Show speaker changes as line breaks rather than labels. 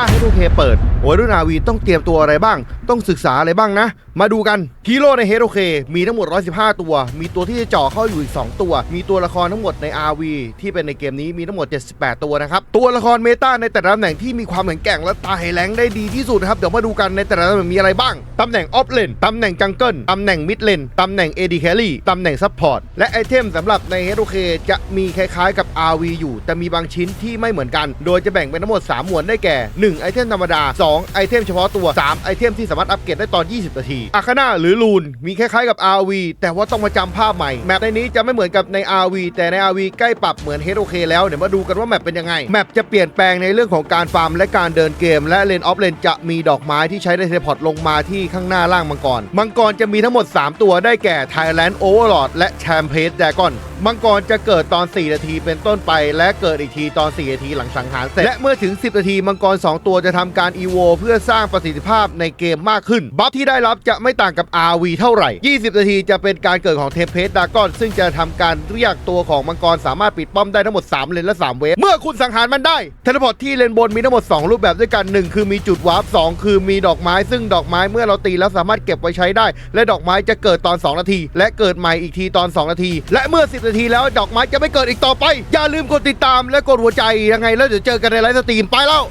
าให้ดูเคเปิด โอ้ยรุ่นอาวีต้องเตรียมตัวอะไรบ้าง ต้องศึกษาอะไรบ้างนะ มาดูกันฮีโร่ในเฮโรเคมีทั้งหมด 115 ตัว มีตัวที่จะเจ่อเข้าอยู่อีก 2 ตัว มีตัวละครทั้งหมดใน RV ที่เป็นในเกมนี้มีทั้งหมด 78 ตัวนะครับ ตัวละครเมตาในแต่ละตำแหน่งที่มีความแข็งแกร่งและตายแรงได้ดีที่สุดนะครับ เดี๋ยวมาดูกันในแต่ละตำแหน่งมีอะไรบ้าง ตำแหน่งออฟเลน ตำแหน่งจังเกิล ตำแหน่งมิดเลน ตำแหน่ง AD Carry ตำแหน่งซัพพอร์ต และไอเทมสำหรับในเฮโรเคจะมีคล้ายๆกับ RV อยู่ แต่มีบางชิ้นที่ไม่เหมือนกัน โดยจะแบ่งเป็นทั้งหมด 3 หมวดได้แก่ 1ไอเทมธรรมดา 2 ไอเทมเฉพาะตัว 3 ไอเทมที่สามารถอัปเกรดได้ตอน 20 นาทีอาคาน่าหรือลูน มีคล้ายๆกับ RV แต่ว่าต้องมาจำภาพใหม่ แมปในนี้จะไม่เหมือนกับใน RV แต่ใน RV ใกล้ปรับเหมือน HOK แล้วเดี๋ยวมาดูกันว่าแมปเป็นยังไง แมปจะเปลี่ยนแปลงในเรื่องของการฟาร์มและการเดินเกม และเลนออฟเลนจะมีดอกไม้ที่ใช้ในเทเลพอร์ตลงมาที่ข้างหน้าล่างมังกร มังกรจะมีทั้งหมด 3 ตัวได้แก่ Thailand Overlord และ Champagne Dragon มังกรจะเกิดตอน 4 นาทีเป็นต้นไป และเกิดอีกทีตอน 4 นาทีหลังสังหารเสร็จและเมื่อถึง 10 นาทีมังกร2 ตัวจะทำการอีโวเพื่อสร้างประสิทธิภาพในเกมมากขึ้น บัฟที่ได้รับจะไม่ต่างกับ RV เท่าไหร่ 20 นาทีจะเป็นการเกิดของเทมเพสดากอน ซึ่งจะทำการเรียกตัวของมังกรสามารถปิดป้อมได้ทั้งหมด 3 เลนและ 3 เวฟ เมื่อคุณสังหารมันได้เทเลพอร์ตที่เลนบนมีทั้งหมด 2 รูปแบบด้วยกัน 1 คือมีจุดวาร์ป2คือมีดอกไม้ ซึ่งดอกไม้เมื่อเราตีแล้วสามารถเก็บไว้ใช้ได้ และดอกไม้จะเกิดตอน 2 นาที และเกิดใหม่อีกทีตอน 2 นาที และเมื่อ 10 นาทีแล้วดอกไม้จะไม่เกิดอีกต่อไป อย่าลืมกดติดตามและกดหัวใจยังไงแล้วเดี๋ยวเจอกันในไลฟ์สตรีมไปแล้ว